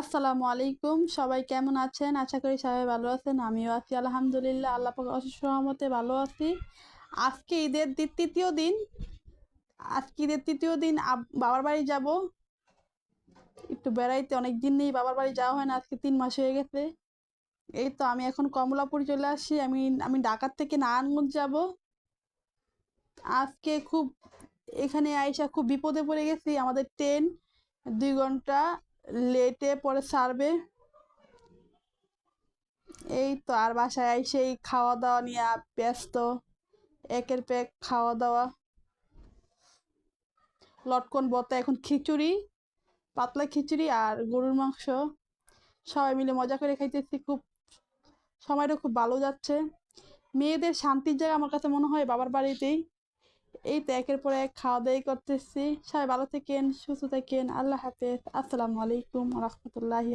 আসসালামু আলাইকুম। সবাই কেমন আছেন? আশা করি সবাই ভালো আছেন, আমিও আছি, আলহামদুলিল্লাহ। আল্লাহ অশেষ রহমতে ভালো আছি। আজকে ঈদের তৃতীয় দিন। আজকে ঈদের তৃতীয় দিন বাবার বাড়ি যাব। একটু বেড়াইতে অনেক দিন নেই, বাবার বাড়ি যাওয়া হয় না, আজকে তিন মাস হয়ে গেছে। এই তো আমি এখন কমলাপুর চলে আসছি আমি আমি ঢাকার থেকে নারায়ণগঞ্জ যাব। আজকে খুব, এখানে আইসা খুব বিপদে পড়ে গেছি, আমাদের ট্রেন দুই ঘণ্টা লেটে পরে ছাড়বে এই তো আর বাসায় এই খাওয়া দাওয়া নিয়ে ব্যস্ত। একের পেক খাওয়া দাওয়া লটকন বতা এখন খিচুড়ি, পাতলা খিচুড়ি আর গরুর মাংস। সবাই মিলে মজা করে খাইতেছি। খুব সময়টা খুব ভালো যাচ্ছে। মেয়েদের শান্তির জায়গা আমার কাছে মনে হয় বাবার বাড়িতেই। এই তো একের পর এক খাওয়া দাওয়া করতেছি। সবাই ভালো থাকেন, সুস্থ থাকেন। আল্লাহ হাফেজ। আসসালামু আলাইকুম রহমতুল্লাহি